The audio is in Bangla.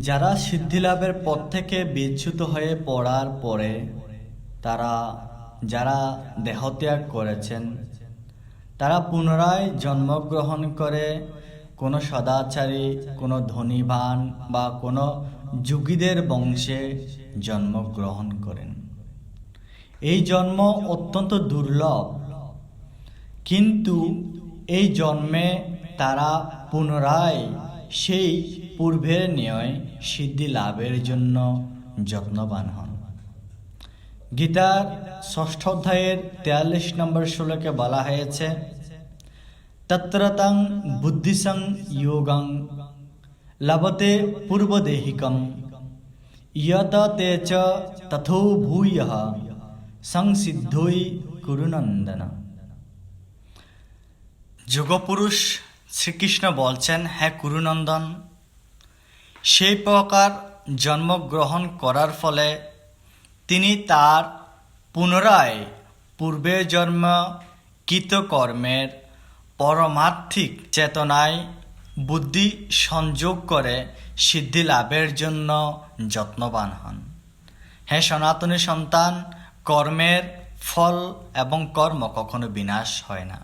যারা সিদ্ধিলাভের পথ থেকে বিচ্যুত হয়ে পড়ার পরে, তারা, যারা দেহত্যাগ করেছেন, তারা পুনরায় জন্মগ্রহণ করে কোনো সদাচারী, কোনো ধনীবান বা কোনো যুগীদের বংশে জন্মগ্রহণ করেন। এই জন্ম অত্যন্ত দুর্লভ। কিন্তু এই জন্মে তারা পুনরায় সেই পূর্বের নিয়য় সিদ্ধি লাভের জন্য যত্নবান হন। গীতার ষষ্ঠ অধ্যায়ের তেয়াল্লিশ নম্বর শ্লোকে বলা হয়েছে, তত্রতং বুদ্ধিসং যোগং লভতে পূর্বদেহিকম। ইয়ত চ তথো ভূয় সংসিদ্ধই কুরুনন্দন যুগপুরুষ শ্রীকৃষ্ণ বলছেন হ্যাঁ কুরুনন্দন সেই প্রকার জন্মগ্রহণ করার ফলে তিনি তার পুনরায় পূর্বের জন্ম কৃতকর্মের পরমার্থিক চেতনায় বুদ্ধি সংযোগ করে সিদ্ধি লাভের জন্য যত্নবান হন। হ্যাঁ সনাতনী সন্তান, কর্মের ফল এবং কর্ম কখনো বিনাশ হয় না।